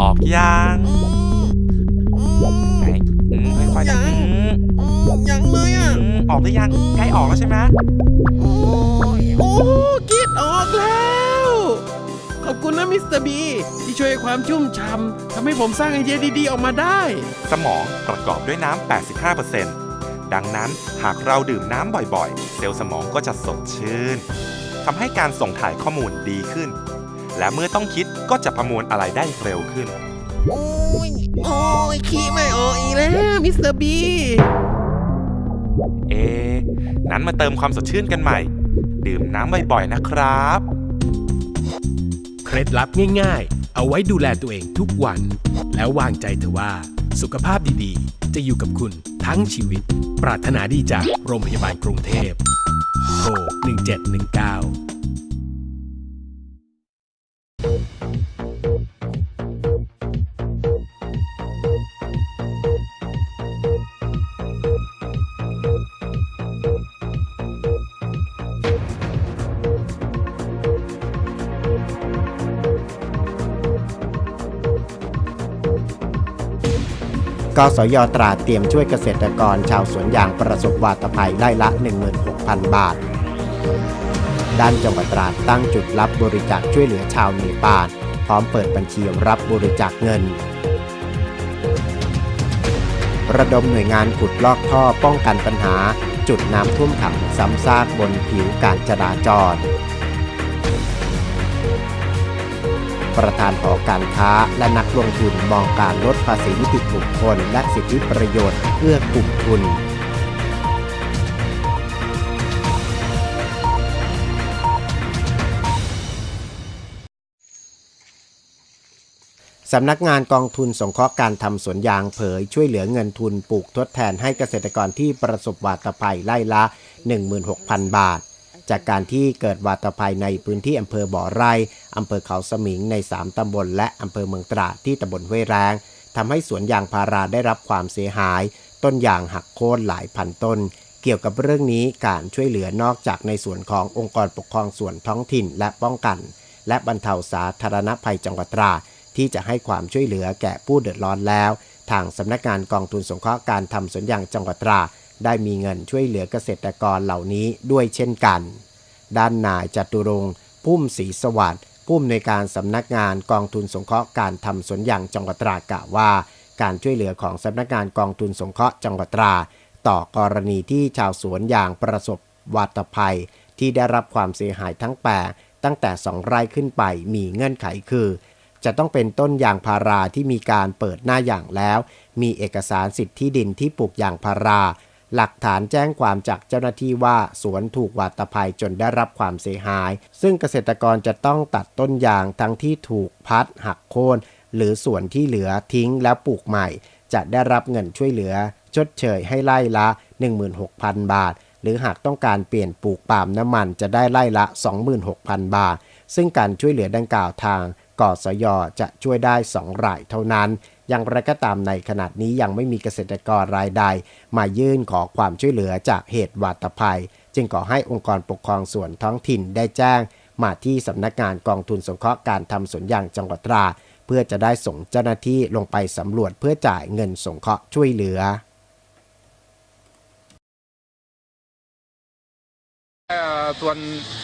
ออกยังอืมอืมไหนอืมค่อยๆยังอืมอืมยังเลยอะอืมออกหรือยังใกล้ออกแล้วใช่ไหมโอ้ยโอ้คิดออกแล้ว ขอบคุณนะมิสเตอร์บีที่ช่วยให้ความชุ่มฉ่ำทำให้ผมสร้างไอเดียดีๆออกมาได้ สมองประกอบด้วยน้ำ 85%ดังนั้นหากเราดื่มน้ำบ่อยๆ เซลล์สมองก็จะสดชื่นทำให้การส่งถ่ายข้อมูลดีขึ้น และเมื่อต้องคิดก็จะประมวลอะไรได้เร็วขึ้น โอ้ย โอ้ย ขี้ไม่ออกอีกแล้ว มิสเตอร์บี เอะนั้นมาเติมความสดชื่นกันใหม่ ดื่มน้ำบ่อยๆ นะครับ เคล็ดลับง่ายๆ เอาไว้ดูแลตัวเองทุกวัน แล้ววางใจเถอะว่า สุขภาพดีๆ จะอยู่กับคุณทั้งชีวิต ปรารถนาดีจากโรงพยาบาลกรุงเทพโทร1719 กสยตราเตรียมช่วยเกษตรกรชาวสวนยางประสบวาตภัยไร่ละ 16,000 บาท ด้านจังหวัดตราดตั้งจุดรับบริจาคช่วยเหลือชาวเนปาลพร้อมเปิดบัญชีรับบริจาคเงิน ระดมหน่วยงานขุดลอกท่อป้องกันปัญหา จุดน้ำท่วมขังซ้ำซากบนผิวการจราจร ประธานหอการค้าและนักลงทุนมองการลดภาษีนิติบุคคล และสิทธิประโยชน์เพื่อกลุ่มทุนสำนักงานกองทุนสงเคราะห์การทำสวนยางเผยช่วยเหลือเงินทุนปลูกทดแทนให้เกษตรกรที่ประสบวาตภัยไล่ละ 16,000 บาท จากการที่เกิดวาตภัยในพื้นที่อำเภอบ่อไร่อำเภอเขาสมิงใน 3 ตำบล และอำเภอเมืองตราดที่ตำบลห้วยแรงทำให้สวนยางพาราได้รับความเสียหาย ต้นยางหักโค่นหลายพันต้น เกี่ยวกับเรื่องนี้การช่วยเหลือนอกจากในส่วนขององค์กรปกครองส่วนท้องถิ่นและป้องกัน และบรรเทาสาธารณภัยจังหวัดตราดที่จะให้ความช่วยเหลือแก่ผู้เดือดร้อนแล้ว ทางสำนักงานกองทุนสงเคราะห์การทำสวนยางจังหวัดตราด ได้มีเงินช่วยเหลือเกษตรกรเหล่านี้ด้วยเช่นกัน ด้านนายจตุรงค์พุ่มศรีสวัสดิ์ผู้อำนวยการสำนักงานกองทุนสงเคราะห์การทำสวนยางจังหวัดตรากล่าวว่า การช่วยเหลือของสำนักงานกองทุนสงเคราะห์จังหวัดตรา ต่อกรณีที่ชาวสวนยางประสบวาตภัย ที่ได้รับความเสียหายทั้งแปลตั้งแต่2ไร่ขึ้นไปมีเงื่อนไขคือ จะต้องเป็นต้นยางพาราที่มีการเปิดหน้าอย่างแล้ว มีเอกสารสิทธิ์ที่ดินที่ปลูกยางพารา หลักฐานแจ้งความจากเจ้าหน้าที่ว่าสวนถูกวาตภัยจนได้รับความเสียหาย ซึ่งเกษตรกรจะต้องตัดต้นยางทั้งที่ถูกพัดหักโค่นหรือส่วนที่เหลือทิ้งแล้วปลูกใหม่ จะได้รับเงินช่วยเหลือ ชดเชยให้ไล่ละ 16,000 บาท หรือหากต้องการเปลี่ยนปลูกปาล์มน้ำมันจะได้ไล่ละ 26,000 บาท ซึ่งการช่วยเหลือดังกล่าวทางกสยจะช่วยได้ 2 รายเท่านั้น อย่างไรก็ตามในขณะนี้ยังไม่มีเกษตรกรรายใด มายื่นขอความช่วยเหลือจากเหตุวาตภัย จึงขอให้องค์กรปกครองส่วนท้องถิ่นได้แจ้ง มาที่สำนักงานกองทุนสงเคราะห์การทำสวนยางจังหวัดตรา เพื่อจะได้ส่งเจ้าหน้าที่ลงไปสำรวจเพื่อจ่ายเงินสงเคราะห์ช่วยเหลือส่วน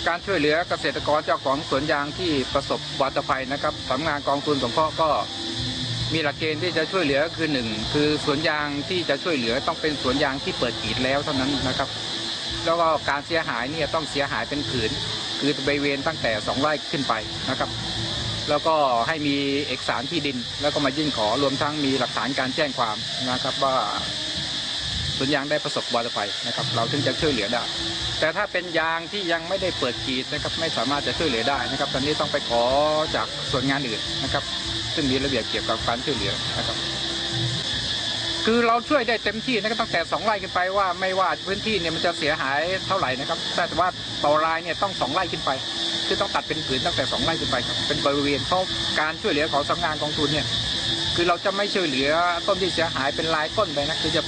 การช่วยเหลือเกษตรกรเจ้าของสวนยางที่ประสบวาตภัยนะครับสำนักงานกองทุนสงเคราะห์ก็ มีหลักเกณฑ์ที่จะช่วยเหลือคือหนึ่งคือสวนยางที่จะช่วยเหลือต้องเป็นสวนยางที่เปิดกรีดแล้วเท่านั้นนะครับ แล้วก็การเสียหายเนี่ยต้องเสียหายเป็นผืน คือบริเวณตั้งแต่สองไร่ขึ้นไปนะครับ แล้วก็ให้มีเอกสารที่ดิน แล้วก็มายื่นขอรวมทั้งมีหลักฐานการแจ้งความนะครับว่าสวนยางได้ประสบวาตภัยนะครับ เราถึงจะช่วยเหลือได้ แต่ถ้าเป็นยางที่ยังไม่ได้เปิดกรีดนะครับไม่สามารถจะช่วยเหลือได้นะครับ ตอนนี้ต้องไปขอจากส่วนงานอื่นนะครับ ซึ่งมีระเบียบเกี่ยวกับการช่วยเหลือนะครับ คือเราช่วยได้เต็มที่นะครับตั้งแต่สองไร่ขึ้นไปว่าไม่ว่าพื้นที่เนี่ยมันจะเสียหายเท่าไหร่นะครับ แต่ว่าต่อรายเนี่ยต้องสองไร่ขึ้นไป คือต้องตัดเป็นผืนตั้งแต่สองไร่ขึ้นไปครับเป็นบริเวณเพราะการช่วยเหลือของสำนักงานกองทุนเนี่ยคือเราจะไม่ช่วยเหลือต้นที่เสียหายเป็นรายต้นไปนะคือจะ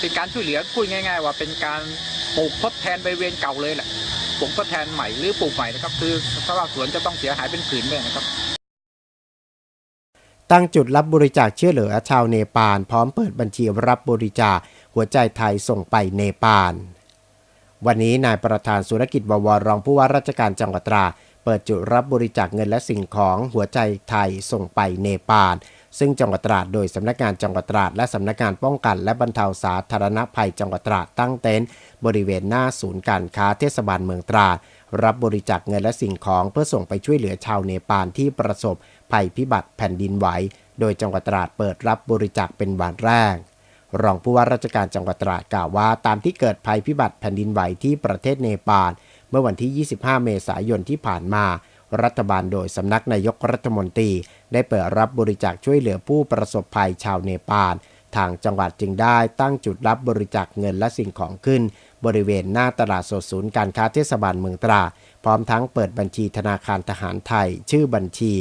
เป็นการช่วยเหลือพูดง่าย ๆ ว่าเป็นการปลูกทดแทนบริเวณเก่าเลยแหละปลูกทดแทนใหม่หรือปลูกใหม่นะครับ คือสภาพสวนจะต้องเสียหายเป็นผืนไปนะครับ ตั้งจุดรับบริจาคเช่วยเหลือชาวเนปาลพร้อมเปิดบัญชีรับบริจาคหัวใจไทยส่งไปเนปาล วันนี้นายประธานสุรกิจบวรรองผู้ว่าราชการจังหวัดตราเปิดจุดรับบริจาคเงินและสิ่งของหัวใจไทยส่งไปเนปาล ซึ่งจังหวัดตราดโดยสำนักงานจังหวัดตราดและสำนักงานป้องกันและบรรเทาสาธารณภัยจังหวัดตราดตั้งเต็นท์บริเวณหน้าศูนย์การค้าเทศบาลเมืองตราดรับบริจาคเงินและสิ่งของเพื่อส่งไปช่วยเหลือชาวเนปาลที่ประสบ ภัยพิบัติแผ่นดินไหว โดยจังหวัดตราดเปิดรับบริจาคเป็นวันแรก รองผู้ว่าราชการจังหวัดตราดกล่าวว่า ตามที่เกิดภัยพิบัติแผ่นดินไหวที่ประเทศเนปาลเมื่อวันที่ 25 เมษายนที่ผ่านมา รัฐบาลโดยสำนักนายกรัฐมนตรี ได้เปิดรับบริจาคช่วยเหลือผู้ประสบภัยชาวเนปาลทางจังหวัดจึงได้ตั้งจุดรับบริจาคเงินและสิ่งของขึ้น บริเวณหน้าตลาดสดศูนย์การค้าเทศบาลเมืองตรา พร้อมทั้งเปิดบัญชีธนาคารทหารไทย ชื่อบัญชี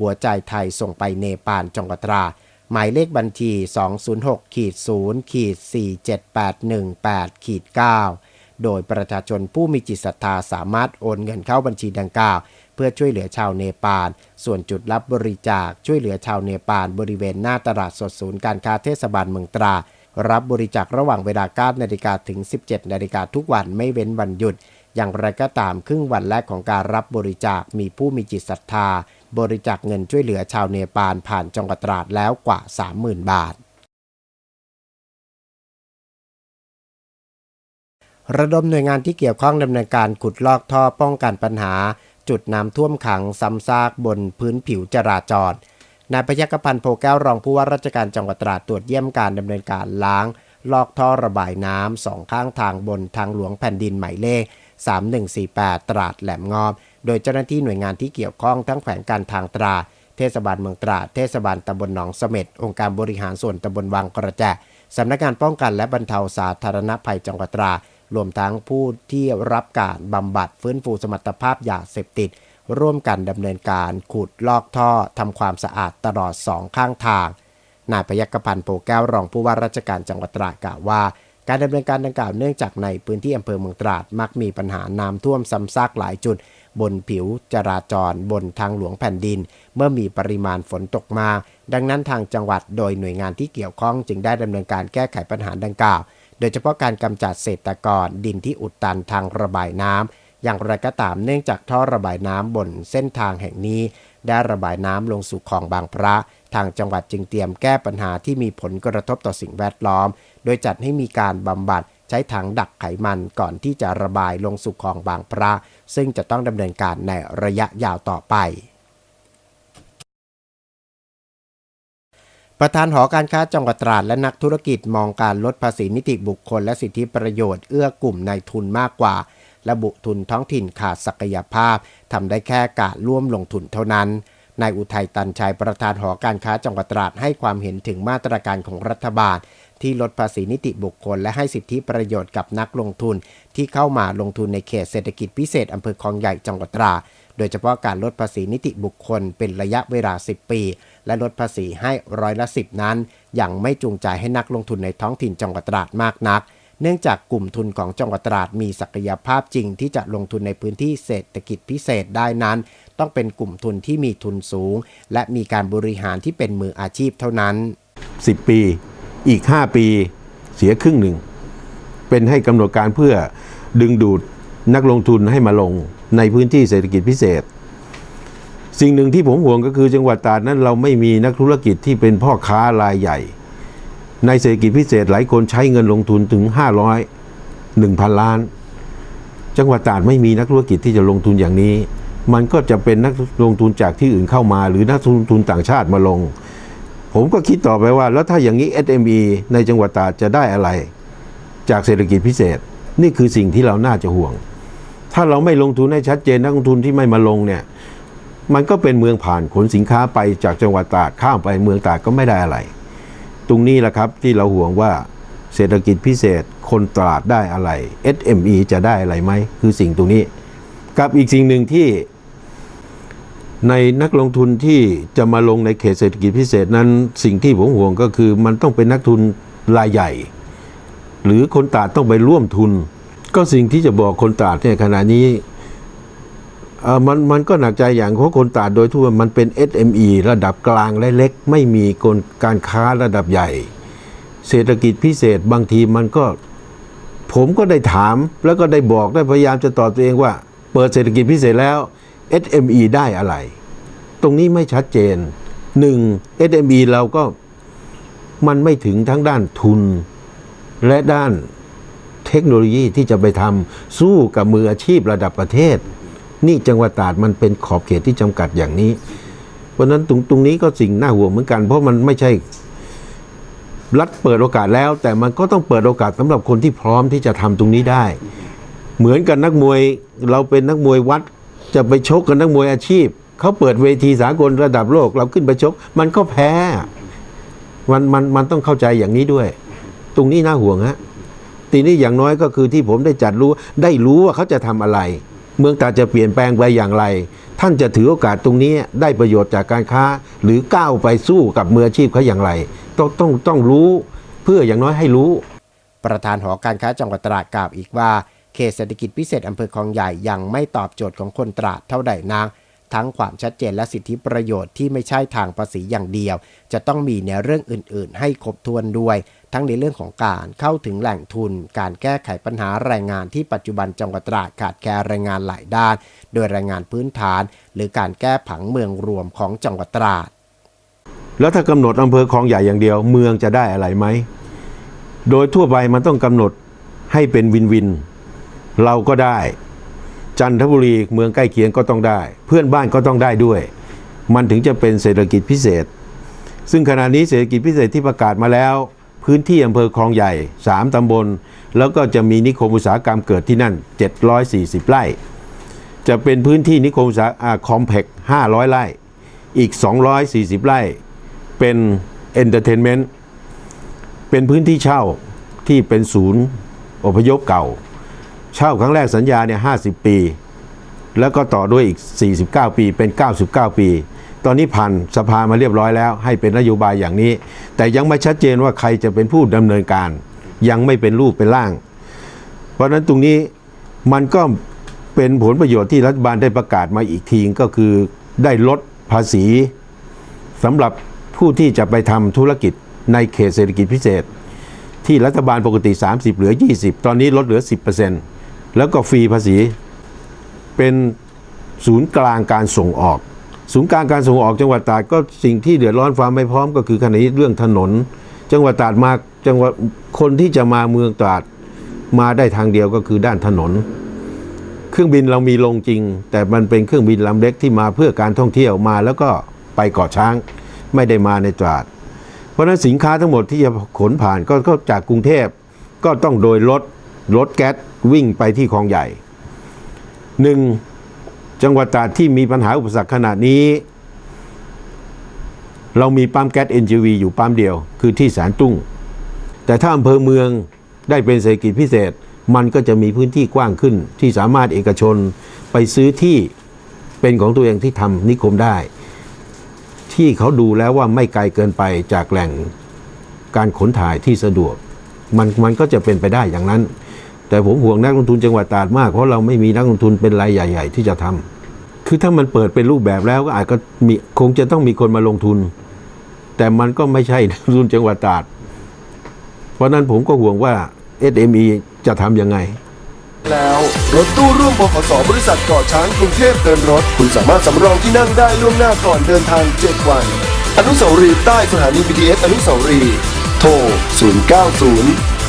หัวใจไทยส่งไปเนปาลจังหวัดตรา หมายเลขบัญชี 206ขีด0ขีด47818ขีด9โดยประชาชนผู้มีจิตศรัทธาสามารถโอนเงินเข้าบัญชีดังกล่าว เพื่อช่วยเหลือชาวเนปาล ส่วนจุดรับบริจาคช่วยเหลือชาวเนปาล บริเวณหน้าตลาดสดศูนย์การค้าเทศบาลเมืองตรา รับบริจาคระหว่างเวลา9นาฬิกาถึง 17นาฬิกาทุกวันไม่เว้นวันหยุด อย่างไรก็ตามครึ่งวันแรกของการรับบริจาคมีผู้มีจิตศรัทธา บริจาคเงินช่วยเหลือชาวเนปาลผ่านจังหวัดตราดแล้วกว่า 30,000 บาทระดมหน่วยงานที่เกี่ยวข้องดำเนินการขุดลอกท่อป้องกันปัญหา จุดน้ำท่วมขังซ้ำซากบนพื้นผิวจราจร นายพยัคฆพันธ์โพแก้วรองผู้ว่าราชการจังหวัดตราดตรวจเยี่ยมการดำเนินการล้าง ลอกท่อระบายน้ำสองข้างทางบนทางหลวงแผ่นดินหมายเลข 3148 ตราดแหลมงอบ โดยเจ้าหน้าที่หน่วยงานที่เกี่ยวข้องทั้งแขวงการทางตรา เทศบาลเมืองตราด เทศบาลตำบลหนองเสม็ด องค์การบริหารส่วนตำบลวังกระแจสำนักงานป้องกันและบรรเทาสาธารณภัยจังหวัดตรา รวมทั้งผู้ที่รับการบำบัดฟื้นฟูสมรรถภาพยาเสพติด ร่วมกันดำเนินการขุดลอกท่อทำความสะอาดตลอดสองข้างทางนายพยัคฆพันธ์โพแก้วรองผู้ว่าราชการจังหวัดตรากล่าวว่า การดำเนินการดังกล่าวเนื่องจากในพื้นที่อำเภอเมืองตราดมักมีปัญหาน้ำท่วมซ้ำซากหลายจุด บนผิวจราจร บนทางหลวงแผ่นดิน เมื่อมีปริมาณฝนตกมา ดังนั้นทางจังหวัดโดยหน่วยงานที่เกี่ยวข้องจึงได้ดำเนินการแก้ไขปัญหาดังกล่าว โดยเฉพาะการกำจัดเศษตะกอนดินที่อุดตันทางระบายน้ำอย่างไรก็ตามเนื่องจากท่อระบายน้ำบนเส้นทางแห่งนี้ ได้ระบายน้ำลงสู่คลองบางพระ ทางจังหวัดจึงเตรียมแก้ปัญหาที่มีผลกระทบต่อสิ่งแวดล้อม โดยจัดให้มีการบำบัดใช้ถังดักไขมันก่อนที่จะระบายลงสู่คลองบางพระ ซึ่งจะต้องดำเนินการในระยะยาวต่อไปประธานหอการค้าจังหวัดตราดและนักธุรกิจมองการลดภาษีนิติบุคคลและสิทธิประโยชน์เอื้อกลุ่มนายทุนมากกว่า ระบุทุนท้องถิ่นขาดศักยภาพทำได้แค่กะร่วมลงทุนเท่านั้น นายอุทัยตันชัยประธานหอการค้าจังหวัดตราดให้ความเห็นถึงมาตรการของรัฐบาล ที่ลดภาษีนิติบุคคล และให้สิทธิประโยชน์กับนักลงทุน ที่เข้ามาลงทุนในเขตเศรษฐกิจพิเศษอำเภอคลองใหญ่จังหวัดตราดโดยเฉพาะการลดภาษีนิติบุคคลเป็นระยะเวลา 10 ปี และลดภาษีให้ร้อยละ 10 นั้น ยังไม่จูงใจให้นักลงทุนในท้องถิ่นจังหวัดตราดมากนัก เนื่องจากกลุ่มทุนของจังหวัดตราดมีศักยภาพจริงที่จะลงทุนในพื้นที่เศรษฐกิจพิเศษได้นั้น ต้องเป็นกลุ่มทุนที่มีทุนสูง และมีการบริหารที่เป็นมืออาชีพเท่านั้น 10 ปีอีก 5 ปีเสียครึ่งหนึ่ง เป็นให้กำหนดการเพื่อดึงดูดนักลงทุนให้มาลงในพื้นที่เศรษฐกิจพิเศษ สิ่งหนึ่งที่ผมห่วงก็คือจังหวัดตราดนั้นเราไม่มีนักธุรกิจที่เป็นพ่อค้ารายใหญ่ ในเศรษฐกิจพิเศษหลายคนใช้เงินลงทุนถึง 500 1,000 ล้าน จังหวัดตราดไม่มีนักธุรกิจที่จะลงทุนอย่างนี้ มันก็จะเป็นนักลงทุนจากที่อื่นเข้ามา หรือนักลงทุนต่างชาติมาลง ผมก็คิดต่อไปว่า แล้วถ้าอย่างนี้ SME ในจังหวัดตราดจะได้อะไร จากเศรษฐกิจพิเศษ นี่คือสิ่งที่เราน่าจะห่วง ถ้าเราไม่ลงทุนให้ชัดเจนนักลงทุนที่ไม่มาลงเนี่ยมันก็เป็นเมืองผ่านขนสินค้าไปจากจังหวัดตราดข้ามไปเมืองตราดก็ไม่ได้อะไร ตรงนี้แหละครับที่เราห่วงว่าเศรษฐกิจพิเศษคนตราดได้อะไร SME จะได้อะไรไหม คือสิ่งตรงนี้ กับอีกสิ่งหนึ่งที่ ในนักลงทุนที่จะมาลงในเขตเศรษฐกิจพิเศษนั้นสิ่งที่ผมห่วงก็คือมันต้องเป็นนักทุนรายใหญ่ หรือคนตาดต้องไปร่วมทุน ก็สิ่งที่จะบอกคนตาดเนี่ยขณะนี้มันมันก็หนักใจอย่างเพราะคนตาดโดยทั่วมันเป็น SME ระดับกลางและเล็ก ไม่มีกลการค้าระดับใหญ่ เศรษฐกิจพิเศษบางทีมันก็ ผมก็ได้ถามแล้วก็ได้บอกได้พยายามจะตอบตัวเองว่า เปิดเศรษฐกิจพิเศษแล้ว SME ได้อะไร ตรงนี้ไม่ชัดเจนหนึ่ง SME เราก็มันไม่ถึงทั้งด้านทุน และด้านเทคโนโลยีที่จะไปทำสู้กับมืออาชีพระดับประเทศ นี่จังหวัดตราดมันเป็นขอบเขตที่จำกัดอย่างนี้ เพราะนั้นตรงตรงนี้ก็สิ่งน่าห่วงเหมือนกัน เพราะมันไม่ใช่รัฐเปิดโอกาสแล้ว แต่มันก็ต้องเปิดโอกาสสำหรับคนที่พร้อมที่จะทำตรงนี้ได้ เหมือนกับนักมวยเราเป็นนักมวยวัด จะไปชกกับนักมวยอาชีพเขาเปิดเวทีสากลระดับโลก เราขึ้นไปชก มันก็แพ้มันมันมันต้องเข้าใจอย่างนี้ด้วย ตรงนี้น่าห่วงฮะทีนี้อย่างน้อยก็คือที่ผมได้จัดรู้ได้รู้ว่าเขาจะทำอะไร เมืองตราจะเปลี่ยนแปลงไปอย่างไร ท่านจะถือโอกาสตรงนี้ได้ประโยชน์จากการค้า หรือก้าวไปสู้กับมืออาชีพเขาอย่างไร ต้องต้องต้องรู้เพื่ออย่างน้อยให้รู้ ประธานหอการค้าจังหวัดตราดกล่าวอีกว่า เขตเศรษฐกิจพิเศษอำเภอคลองใหญ่ยังไม่ตอบโจทย์ของคนตราดเท่าใดนักทั้งความชัดเจนและสิทธิประโยชน์ที่ไม่ใช่ทางภาษีอย่างเดียว จะต้องมีในเรื่องอื่น ๆ ให้ครบถ้วนด้วย ทั้งในเรื่องของการเข้าถึงแหล่งทุน การแก้ไขปัญหาแรงงานที่ปัจจุบันจังหวัดตราดขาดแคลนแรงงานหลายด้าน โดยแรงงานพื้นฐาน หรือการแก้ผังเมืองรวมของจังหวัดตราด แล้วถ้ากำหนดอำเภอคลองใหญ่อย่างเดียว เมืองจะได้อะไรไหมโดยทั่วไปมันต้องกำหนดให้เป็นวินวิน เราก็ได้ จันทบุรีเมืองใกล้เคียงก็ต้องได้ เพื่อนบ้านก็ต้องได้ด้วย มันถึงจะเป็นเศรษฐกิจพิเศษ ซึ่งขณะนี้เศรษฐกิจพิเศษที่ประกาศมาแล้ว พื้นที่อำเภอคลองใหญ่ 3ตำบล แล้วก็จะมีนิคมอุตสาหกรรมเกิดที่นั่น 740 ไร่ จะเป็นพื้นที่นิคมอุตสาหอ่าคอมเพล็กซ์500 ไร่ อีก 240 ไร่ เป็นเอนเตอร์เทนเมนต์เป็นพื้นที่เช่าที่เป็นศูนย์อพยพเก่า เช่าครั้งแรกสัญญาเนี่ย50ปี แล้วก็ต่อด้วยอีก 49 ปีเป็น 99 ปี ตอนนี้ผ่านสภามาเรียบร้อยแล้ว ให้เป็นนโยบายอย่างนี้ แต่ยังไม่ชัดเจนว่าใครจะเป็นผู้ดำเนินการ ยังไม่เป็นรูปเป็นร่าง เพราะฉะนั้นตรงนี้มันก็เป็นผลประโยชน์ที่รัฐบาลได้ประกาศมาอีกทีก็คือได้ลดภาษีสำหรับผู้ที่จะไปทำธุรกิจในเขตเศรษฐกิจพิเศษ ที่รัฐบาลปกติ 30 เหลือ 20 ตอนนี้ลดเหลือ 10% แล้วก็ฟรีภาษีเป็นศูนย์กลางการส่งออก ศูนย์กลางการส่งออกจังหวัดตราดก็สิ่งที่เดือดร้อนความไม่พร้อมก็คือขณะนี้เรื่องถนน จังหวัดตราดมาจังหวัดคนที่จะมาเมืองตราดมาได้ทางเดียวก็คือด้านถนน เครื่องบินเรามีลงจริง แต่มันเป็นเครื่องบินลำเล็กที่มาเพื่อการท่องเที่ยวมาแล้วก็ไปเกาะช้างไม่ได้มาในตราด เพราะฉะนั้นสินค้าทั้งหมดที่จะขนผ่านก็ก็จากกรุงเทพก็ต้องโดยรถรถแก๊ส วิ่งไปที่คลองใหญ่หนึ่งจังหวัดตราดที่มีปัญหาอุปสรรคขนาดนี้ เรามีปั๊มแก๊ส NGV อยู่ปั๊มเดียว คือที่แสนตุ้ง แต่ถ้าอำเภอเมืองได้เป็นเศรษฐกิจพิเศษ มันก็จะมีพื้นที่กว้างขึ้น ที่สามารถเอกชนไปซื้อที่เป็นของตัวเองที่ทำนิคมได้ ที่เขาดูแล้วว่าไม่ไกลเกินไปจากแหล่งการขนถ่ายที่สะดวก มันมันก็จะเป็นไปได้อย่างนั้น แต่ผมห่วงนักลงทุนจังหวัดตราดมาก เพราะเราไม่มีนักลงทุนเป็นรายใหญ่ ๆ ที่จะทำคือถ้ามันเปิดเป็นรูปแบบแล้วก็อาจก็มีคงจะต้องมีคนมาลงทุน แต่มันก็ไม่ใช่นักลงทุนจังหวัดตราด เพราะฉะนั้นผมก็ห่วงว่า SME จะทำยังไง แล้วรถตู้ร่วมบขสบริษัทเกาะช้างกรุงเทพเดินรถ คุณสามารถสำรองที่นั่งได้ล่วงหน้าก่อนเดินทาง 7 วัน อนุสาวรีย์ใต้สถานี BTS อนุสาวรีย์โทร 090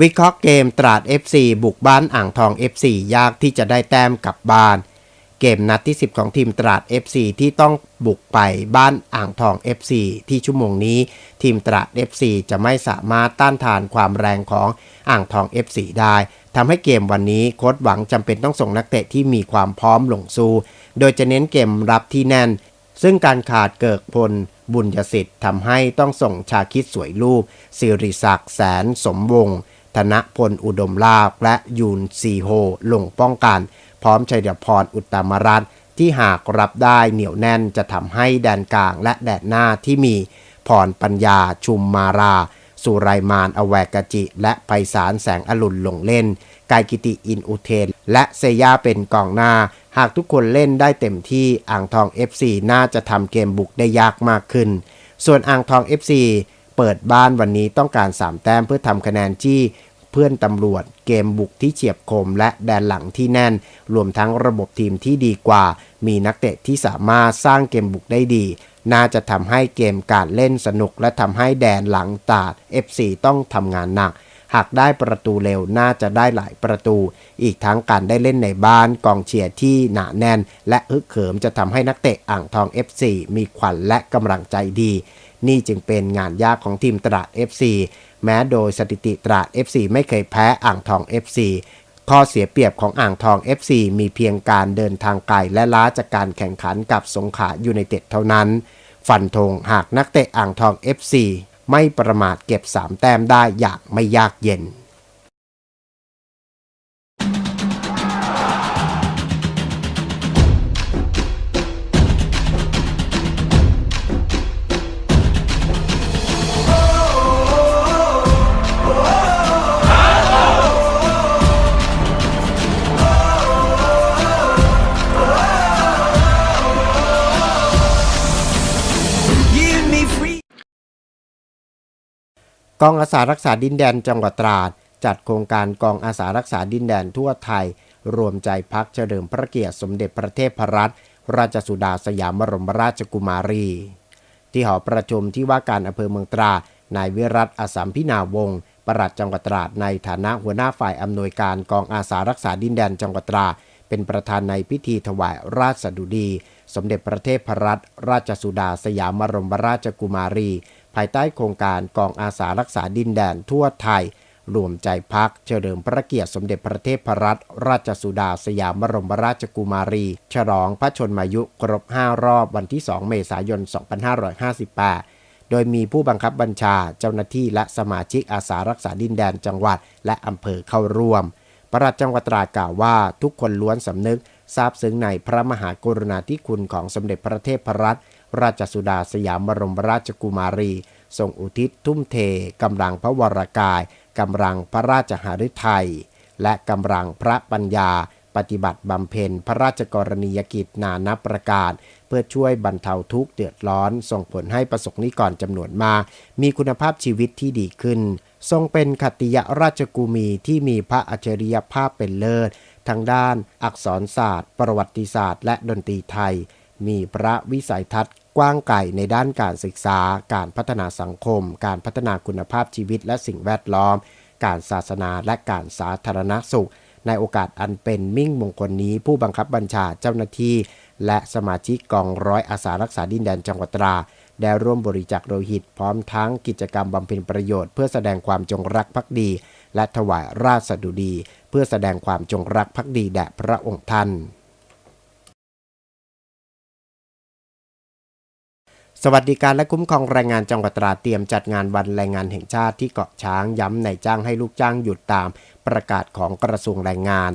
วิเคราะห์เกมตราด FC บุกบ้านอ่างทอง FC ยากที่จะได้แต้มกลับบ้าน เกมนัดที่ 10 ของทีมตราด FC ที่ต้องบุกไปบ้านอ่างทอง FC ที่ชั่วโมงนี้ ทีมตราด FC จะไม่สามารถต้านทานความแรงของอ่างทอง FC ได้ทำให้เกมวันนี้โค้ชหวังจำเป็นต้องส่งนักเตะที่มีความพร้อมลงสู้ โดยจะเน้นเกมรับที่แน่น ซึ่งการขาดเกิกพลบุญยสิทธิ์ทำให้ต้องส่งชาคิดสวยรูปสิริศักดิ์แสนสมวงศ์ ธนพลอุดมลาภและยูนซีโฮลงป้องกัน พร้อมชัยพรอุตตมรัตน์ที่หากรับได้เหนียวแน่นจะทำให้แดนกลางและแดนหน้าที่มีพรปัญญาชุมมารา สุไรมานอแวกจิ และไพศาลแสงอรุณลงเล่น กายกิติอินอุเทน และเซย่าเป็นกองหน้า หากทุกคนเล่นได้เต็มที่อ่างทอง FC น่าจะทำเกมบุกได้ยากมากขึ้น ส่วนอ่างทอง FC เปิดบ้านวันนี้ต้องการ 3 แต้มเพื่อทำคะแนนจี้เพื่อนตำรวจเกมบุกที่เฉียบคมและแดนหลังที่แน่น รวมทั้งระบบทีมที่ดีกว่า มีนักเตะที่สามารถสร้างเกมบุกได้ดี น่าจะทำให้เกมการเล่นสนุก และทำให้แดนหลังตาด FC ต้องทำงานหนัก หากได้ประตูเร็วน่าจะได้หลายประตู อีกทั้งการได้เล่นในบ้านกองเชียร์ที่หนาแน่น และฮึกเหิมจะทำให้นักเตะอ่างทอง FC มีขวัญและกำลังใจดี นี่จึงเป็นงานยากของทีมตราด FC แม้โดยสถิติตราด FC ไม่เคยแพ้อ่างทอง FC ข้อเสียเปรียบของอ่างทอง FC มีเพียงการเดินทางไกลและล้าจากการแข่งขันกับสงขลายูไนเต็ดเท่านั้น ฟันธงหากนักเตะอ่างทอง FC ไม่ประมาทเก็บ 3 แต้มได้อย่างไม่ยากเย็น กองอาสารักษาดินแดนจังหวัดตราด จัดโครงการกองอาสารักษาดินแดนทั่วไทย รวมใจพักเฉลิมพระเกียรติสมเด็จพระเทพรัตนราชสุดาสยามบรมราชกุมารี ที่หอประชุมที่ว่าการอำเภอเมืองตรานายวิรัตอสัมพินาวงศ์ปลัดจังหวัดตราดในฐานะหัวหน้าฝ่ายอำนวยการกองอาสารักษาดินแดนจังหวัดตรา เป็นประธานในพิธีถวายราชสดุดี สมเด็จพระเทพรัตนราชสุดาสยามบรมราชกุมารีภายใต้โครงการกองอาสารักษาดินแดนทั่วไทย รวมใจพักเฉลิมพระเกียรติสมเด็จพระเทพรัตนราชสุดาสยามบรมราชกุมารี ฉลองพระชนมายุครบ 5 รอบวันที่ 2 เมษายน 2558 โดยมีผู้บังคับบัญชาเจ้าหน้าที่และสมาชิกอาสารักษาดินแดนจังหวัด และอำเภอเข้าร่วมประหลัดจังหวัดตรากล่าวว่าทุกคนล้วนสำนึกซาบซึ้งในพระมหากรุณาธิคุณของสมเด็จพระเทพรัตน์ ราชสุดาสยามบรมราชกุมารีทรงอุทิศทุ่มเทกำลังพระวรากายกำลังพระราชหฤทัยและกำลังพระปัญญา ปฏิบัติบำเพ็ญพระราชกรณียกิจนานับประการ เพื่อช่วยบรรเทาทุกข์เดือดร้อน ส่งผลให้ประสบนิกรจำนวนมากมีคุณภาพชีวิตที่ดีขึ้น ทรงเป็นขติยราชกุมีที่มีพระอัจฉริยภาพเป็นเลิศทางด้านอักษรศาสตร์ ประวัติศาสตร์ และดนตรีไทย มีพระวิสัยทัศน์กว้างไกลในด้านการศึกษา การพัฒนาสังคม การพัฒนาคุณภาพชีวิตและสิ่งแวดล้อม การศาสนาและการสาธารณสุข ในโอกาสอันเป็นมิ่งมงคลนี้ ผู้บังคับบัญชาเจ้าหน้าที่ และสมาชิกกองร้อยอาสารักษาดินแดนจังหวัดตราได้ร่วมบริจาคโลหิตพร้อมทั้งกิจกรรมบำเพ็ญประโยชน์เพื่อแสดงความจงรักภักดี และถวายราชสดุดี เพื่อแสดงความจงรักภักดีแด่พระองค์ท่าน สวัสดิการและคุ้มครองแรงงานจังหวัดตราดเตรียมจัดงานวันแรงงานแห่งชาติที่เกาะช้างย้ำในจ้างให้ลูกจ้างหยุดตามประกาศของกระทรวงแรงงาน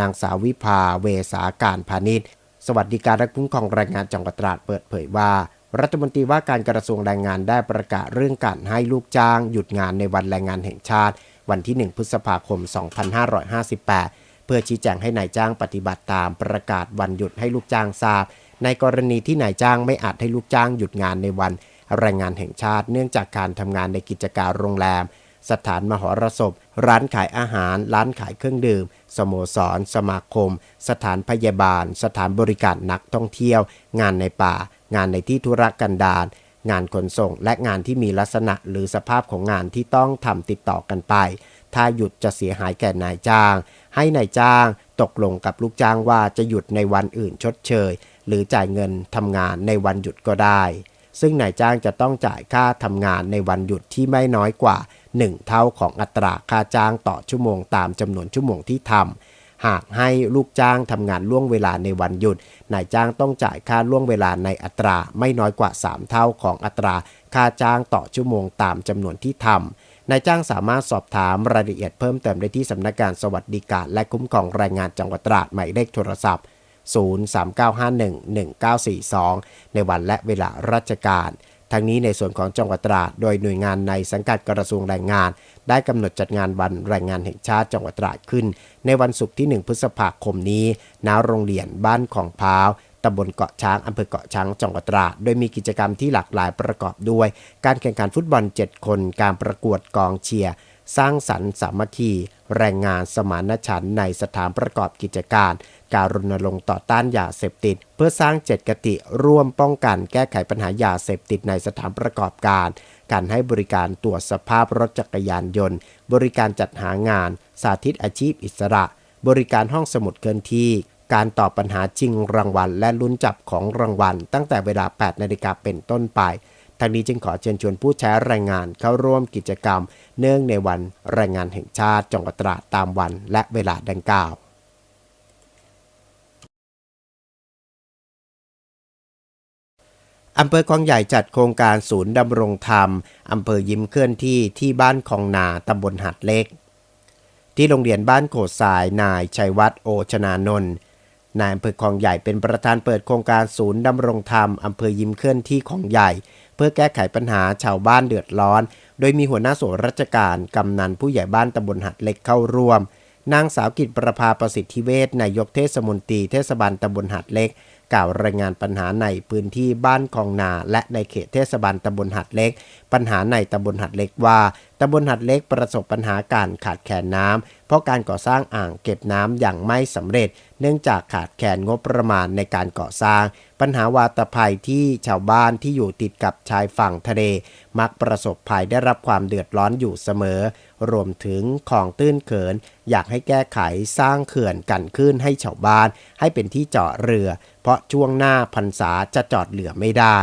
นางสาววิภาเวสาการพาณิชย์ สวัสดิการและคุ้มครองแรงงานจังหวัดตราดเปิดเผยว่า รัฐมนตรีว่าการกระทรวงแรงงานได้ประกาศเรื่องการให้ลูกจ้างหยุดงานในวันแรงงานแห่งชาติ วันที่ 1 พฤษภาคม 2558 เพื่อชี้แจงให้นายจ้างปฏิบัติตามประกาศวันหยุดให้ลูกจ้างทราบ ในกรณีที่นายจ้างไม่อาจให้ลูกจ้างหยุดงานในวันแรงงานแห่งชาติ เนื่องจากการทำงานในกิจการโรงแรม สถานมหรสพ ร้านขายอาหาร ร้านขายเครื่องดื่ม สโมสร สมาคม สถานพยาบาล สถานบริการนักท่องเที่ยว งานในป่า งานในที่ธุรกันดารงานขนส่ง และงานที่มีลักษณะหรือสภาพของงานที่ต้องทำติดต่อกันไป ถ้าหยุดจะเสียหายแก่นายจ้าง ให้นายจ้างตกลงกับลูกจ้างว่าจะหยุดในวันอื่นชดเชย หรือจ่ายเงินทำงานในวันหยุดก็ได้ ซึ่งนายจ้างจะต้องจ่ายค่าทำงานในวันหยุดที่ไม่น้อยกว่า 1 เท่าของอัตราค่าจ้างต่อชั่วโมงตามจำนวนชั่วโมงที่ทำหากให้ลูกจ้างทำงานล่วงเวลาในวันหยุด นายจ้างต้องจ่ายค่าล่วงเวลาในอัตราไม่น้อยกว่า 3 เท่าของอัตราค่าจ้างต่อชั่วโมงตามจำนวนที่ทำนายจ้างสามารถสอบถามรายละเอียดเพิ่มเติมได้ที่สำนักงานสวัสดิการและคุ้มครองแรงงานจังหวัดตราดหมายเลขโทรศัพท์ 039511942 ในวันและเวลาราชการทั้งนี้ในส่วนของจังหวัดตราด โดยหน่วยงานในสังกัดกระทรวงแรงงาน ได้กำหนดจัดงานวันแรงงานแห่งชาติจังหวัดตราดขึ้น ในวันศุกร์ที่ 1 พฤษภาคมนี้ ณ โรงเรียนบ้านของพาวตำบลเกาะช้างอำเภอเกาะช้างจังหวัดตราด โดยมีกิจกรรมที่หลากหลายประกอบด้วย การแข่งขันฟุตบอล 7 คน การประกวดกองเชียร์ สร้างสรรค์สามัคคี แรงงานสมานฉันท์ในสถานประกอบกิจการ การรณรงค์ต่อต้านยาเสพติด เพื่อสร้างเจตกติร่วมป้องกันแก้ไขปัญหายาเสพติดในสถานประกอบการ การให้บริการตรวจสภาพรถจักรยานยนต์ บริการจัดหางาน สาธิตอาชีพอิสระ บริการห้องสมุดเคลื่อนที่ การตอบปัญหาจริงรางวัล และลุ้นจับของรางวัล ตั้งแต่เวลา 8 นาฬิกาเป็นต้นไปทางนี้จึงขอเชิญชวนผู้ใช้แรงงานเข้าร่วมกิจกรรม เนื่องในวันแรงงานแห่งชาติจังหวัดตราดตามวันและเวลาดังกล่าว อำเภอคลองใหญ่จัดโครงการศูนย์ดำรงธรรม อำเภอยิ้มเคลื่อนที่ที่บ้านคลองนาตำบลหัดเล็ก ที่โรงเรียนบ้านโขดสายนายชัยวัฒน์โอชนานนท์นายอำเภอคลองใหญ่เป็นประธานเปิดโครงการศูนย์ดำรงธรรม อำเภอยิ้มเคลื่อนที่ของใหญ่ เพื่อแก้ไขปัญหาชาวบ้านเดือดร้อน โดยมีหัวหน้าส่วนราชการกำนันผู้ใหญ่บ้านตำบลหัดเล็กเข้าร่วมนางสาวกิจประภาประสิทธิเวชนายกเทศมนตรีเทศบาลตำบลหัดเล็ก กล่าวรายงานปัญหาในพื้นที่บ้านคลองนา และในเขตเทศบาลตำบลหัดเล็ก ปัญหาในตำบลหัดเล็กว่าตำบลหัดเล็กประสบปัญหาการขาดแคลนน้ำเพราะการก่อสร้างอ่างเก็บน้ำอย่างไม่สำเร็จ เนื่องจากขาดแคลนงบประมาณในการก่อสร้าง ปัญหาวาตภัยที่ชาวบ้านที่อยู่ติดกับชายฝั่งทะเล มักประสบภัยได้รับความเดือดร้อนอยู่เสมอ รวมถึงของตื้นเขิน อยากให้แก้ไขสร้างเขื่อนกันขึ้นให้ชาวบ้าน ให้เป็นที่เจอดเรือ เพราะช่วงหน้าพรรษาจะจอดเหลือไม่ได้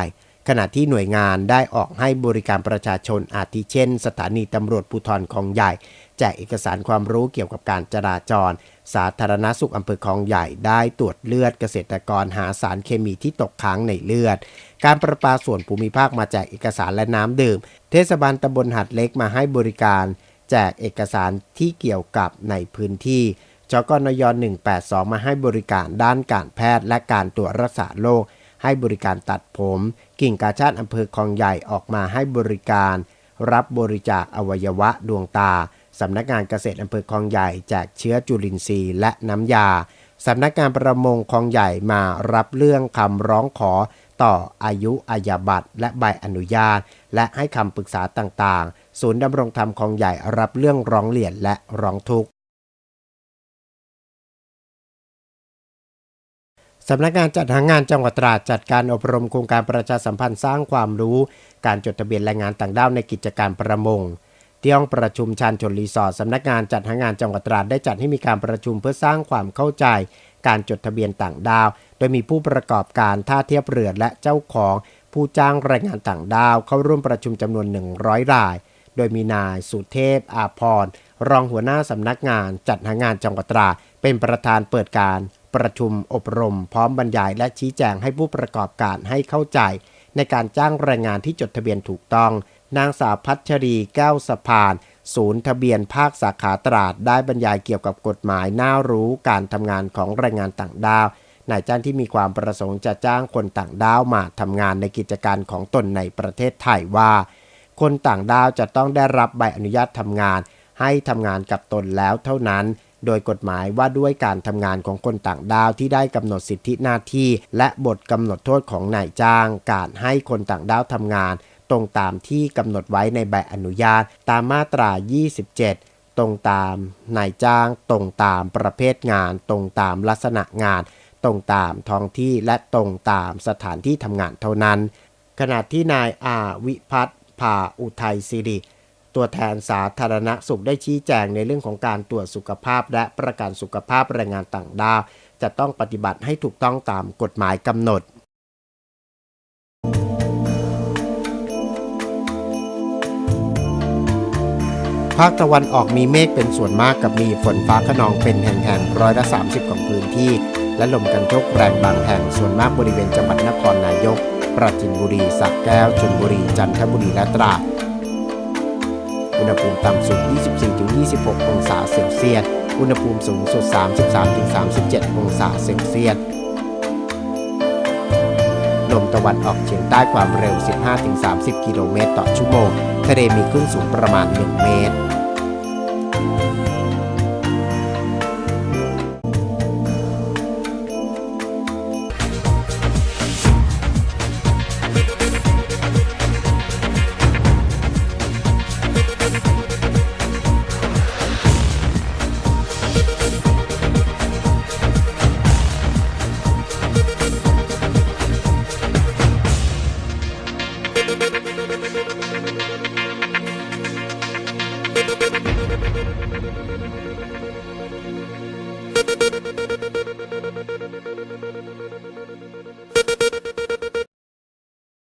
ขณะที่หน่วยงานได้ออกให้บริการประชาชนอาทิเช่น สถานีตำรวจภูธรคลองใหญ่ แจกเอกสารความรู้เกี่ยวกับการจราจร สาธารณสุขอำเภอคลองใหญ่ได้ตรวจเลือดเกษตรกรหาสารเคมีที่ตกค้างในเลือด การประปาส่วนภูมิภาคมาแจกเอกสารและน้ำดื่ม เทศบาลตำบลหัดเล็กมาให้บริการ แจกเอกสารที่เกี่ยวกับในพื้นที่ จกนย 182 มาให้บริการด้านการแพทย์และการตรวจรักษาโรค ให้บริการตัดผม กิ่งกาชาติอำเภอคลองใหญ่ออกมาให้บริการ รับบริจาคอวัยวะดวงตา สำนักงานเกษตรอำเภอคลองใหญ่แจกเชื้อจุลินทรีย์และน้ำยา สำนักงานประมงคลองใหญ่มารับเรื่องคำร้องขอต่ออายุอาญาบัตรและใบอนุญาต และให้คำปรึกษาต่างๆ ศูนย์ดำรงธรรมคลองใหญ่รับเรื่องร้องเรียนและร้องทุกข์ สำนักงานจัดหางานจังหวัดตราดจัดการอบรมโครงการประชาสัมพันธ์สร้างความรู้ การจดทะเบียนแรงงานต่างด้าวในกิจการประมง ที่ห้องประชุมชานชนรีสอร์ทสำนักงานจัดหางานจังหวัดตราดได้จัดให้มีการประชุมเพื่อสร้างความเข้าใจ การจดทะเบียนต่างด้าว โดยมีผู้ประกอบการท่าเทียบเรือและเจ้าของ ผู้จ้างแรงงานต่างด้าว เข้าร่วมประชุมจำนวน 100 ราย โดยมีนายสุเทพอาพรรองหัวหน้าสำนักงานจัดหางานจังหวัดตราดเป็นประธานเปิดการ ประชุมอบรม พร้อมบรรยายและชี้แจงให้ผู้ประกอบการให้เข้าใจ ในการจ้างแรงงานที่จดทะเบียนถูกต้อง นางสาวพัชรีแก้วสะพาน ศูนย์ทะเบียนภาคสาขาตราดได้บรรยายเกี่ยวกับกฎหมายน่ารู้การทำงานของแรงงานต่างด้าวนายจ้างที่มีความประสงค์จะจ้างคนต่างด้าวมาทำงานในกิจการของตนในประเทศไทยว่า คนต่างด้าวจะต้องได้รับใบอนุญาตทำงาน ให้ทำงานกับตนแล้วเท่านั้น โดยกฎหมายว่าด้วยการทำงานของคนต่างด้าวที่ได้กำหนดสิทธิหน้าที่ และบทกำหนดโทษของนายจ้าง การให้คนต่างด้าวทำงาน ตรงตามที่กำหนดไว้ในใบอนุญาตตามมาตรา 27 ตรงตามนายจ้าง ตรงตามประเภทงาน ตรงตามลักษณะงาน ตรงตามท้องที่และตรงตามสถานที่ทำงานเท่านั้น ขณะที่นายอาวิพัฒน์ภาอุทัยสิริ ตัวแทนสาธารณสุขได้ชี้แจงในเรื่องของการตรวจสุขภาพ และประกันสุขภาพแรงงานต่างด้าวจะต้องปฏิบัติให้ถูกต้องตามกฎหมายกำหนดภาคตะวันออกมีเมฆเป็นส่วนมากกับมีฝนฟ้าขนองเป็นแห่งๆร้อยละ 30 ของพื้นที่ และลมกันโชกแรงบางแห่งส่วนมากบริเวณจังหวัดนครนายก ปราจีนบุรีสระแก้วชลบุรีจันทบุรีและตราด อุณหภูมิต่ำสุด 24-26 องศาเซลเซียส อุณหภูมิสูงสุด 33-37 องศาเซลเซียส ลมตะวันออกเฉียงใต้ความเร็ว 15-30 กิโลเมตรต่อชั่วโมง ทะเลมีคลื่นสูงประมาณ 1 เมตร